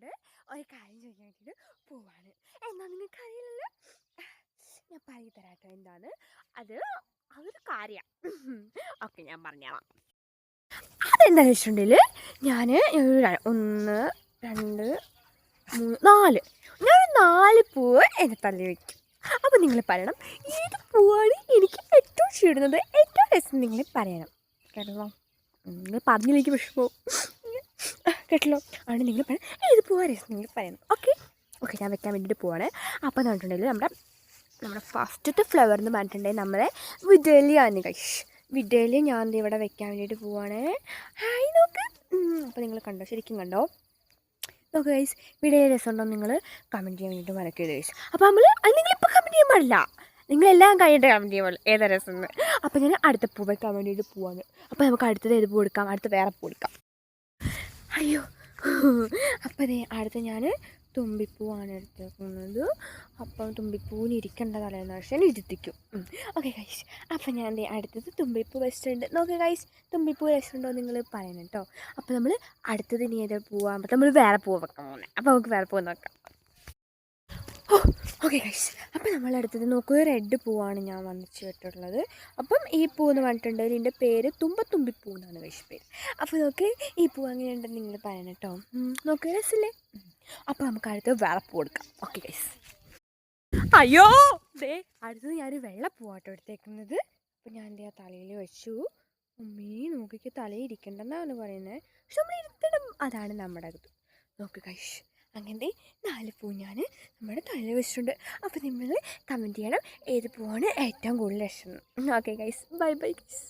നിങ്ങളോട് ഒരു കാര്യം ചോദിക്കാൻ വേണ്ടിയിട്ട് പോവാണ്. അറിയില്ലല്ലോ ഞാൻ പറഞ്ഞു തരാം കേട്ടോ എന്താണ്? അത് അതൊരു കാര്യമാണ് ഓക്കെ ഞാൻ പറഞ്ഞോളാം. അതെന്താണെന്ന് വെച്ചിട്ടുണ്ടെങ്കിൽ ഞാൻ ഒന്ന് രണ്ട് മൂന്ന് നാല്. ഞാൻ നാല് പൂവ് എന്നെ തള്ളി വയ്ക്കും അപ്പോൾ നിങ്ങൾ പറയണം ഏത് പൂവാണ് എനിക്ക് ഏറ്റവും ഇഷ്ടപ്പെടുന്നത്? ഏറ്റവും രസം നിങ്ങൾ പറയണം. കേട്ടോ നിങ്ങൾ പറഞ്ഞില്ലെങ്കിൽ വിഷമവും കേട്ടല്ലോ അതുകൊണ്ട് നിങ്ങൾ പറയണം ഇത് പൂവാ രസം നിങ്ങൾ പറയണം ഓക്കെ ഓക്കെ ഞാൻ വെക്കാൻ വേണ്ടിയിട്ട് പോവാണ്. അപ്പോൾ എന്ന് പറഞ്ഞിട്ടുണ്ടെങ്കിൽ നമ്മുടെ നമ്മുടെ ഫസ്റ്റത്തെ ഫ്ലവർ എന്ന് പറഞ്ഞിട്ടുണ്ടെങ്കിൽ നമ്മുടെ വിഡലിയാണ് കൈഷ് വിഡലി ഞാൻ ഇവിടെ വെക്കാൻ വേണ്ടിയിട്ട് പോവാണ്. ഹായ് നോക്ക്. അപ്പോൾ നിങ്ങൾ കണ്ടോ? ശരിക്കും കണ്ടോ? നോക്ക് ഗൈസ് വീഡിയോ രസമുണ്ടോ നിങ്ങൾ കമന്റ് ചെയ്യാൻ വേണ്ടിയിട്ട് മറക്കരുത് ഗൈസ് അപ്പോൾ നമ്മൾ അത് നിങ്ങളിപ്പോൾ കമന്റ് ചെയ്യാൻ പാടില്ല. നിങ്ങളെല്ലാം കഴിഞ്ഞിട്ട് കമന്റ് ചെയ്യാൻ പാടില്ല. ഏതാ രസം എന്ന്. അപ്പോൾ ഞാൻ അടുത്ത പൂ വെക്കാൻ വേണ്ടിയിട്ട് പോവാണ്. അപ്പോൾ നമുക്ക് അടുത്തത് ഏത് പൂ എടുക്കാം? അടുത്ത വേറെ പൂ എടുക്കാം. അയ്യോ അപ്പം അടുത്ത് ഞാൻ തുമ്പിപ്പൂവാണ് എടുത്തേക്കുന്നത്. അപ്പം തുമ്പിപ്പൂവിന് ഇരിക്കേണ്ട തലേന്ന് പക്ഷേ ഇരുത്തിക്കും. ഓക്കെ ഗൈസ് അപ്പം ഞാൻ എന്റെ അടുത്തത് തുമ്പിപ്പൂ വെച്ചിട്ടുണ്ട്. നോക്ക് ഗൈസ് തുമ്പിപ്പൂ വെച്ചിട്ടുണ്ടോ നിങ്ങൾ പറയണം കേട്ടോ അപ്പം നമ്മൾ അടുത്തത് ഇനി ഏതാ പോവാകുമ്പോൾ നമ്മൾ വേറെ പൂവ് വെക്കാൻ പോകുന്നത് അപ്പം നമുക്ക് വേറെ പൂവ് നോക്കാം. ഓ ഓക്കെ ഗൈസ് അപ്പോൾ നമ്മൾ അടുത്തത് നോക്കൂ റെഡ് പൂവാണ് ഞാൻ വന്നിച്ച് വിട്ടിട്ടുള്ളത് അപ്പം ഈ പൂ എന്ന് പറഞ്ഞിട്ടുണ്ടെങ്കിൽ ഇതിന്റെ പേര് തുമ്പത്തുമ്പിപ്പൂ എന്നാണ് വിഷു പേര്. അപ്പോൾ നോക്ക് ഈ പൂ അങ്ങനെയുണ്ടെന്ന് നിങ്ങൾ പറയണം കേട്ടോ നോക്ക് രസമില്ലേ അപ്പം അപ്പോൾ നമുക്ക് അടുത്ത് വേറെ കൊടുക്കാം ഓക്കെ ഗൈസ് അയ്യോ! ദേ അടുത്തത് ഞാൻ വെള്ളപ്പൂ പൂവാട്ടോ എടുത്തേക്കുന്നത്. അപ്പം ഞാൻ എന്റെ ആ തലയിൽ വെച്ചു. അമ്മേ നോക്കിക്ക് തലയിൽ ഇരിക്കണ്ടെന്നാണ് പറയുന്നത്. പക്ഷെ നമ്മൾ ഇരുത്തണം. അതാണ് നമ്മുടെ ഇത്. നോക്ക് കൈഷ് അങ്ങനത്തെ നാല് പൂ ഞാൻ നമ്മുടെ തലയിൽ വെച്ചിട്ടുണ്ട്. അപ്പോൾ നിങ്ങൾ കമന്റ് ചെയ്യണം. ഏത് പൂവാണ് ഏറ്റവും കൂടുതൽ ഇഷ്ടം? Okay guys bye bye guys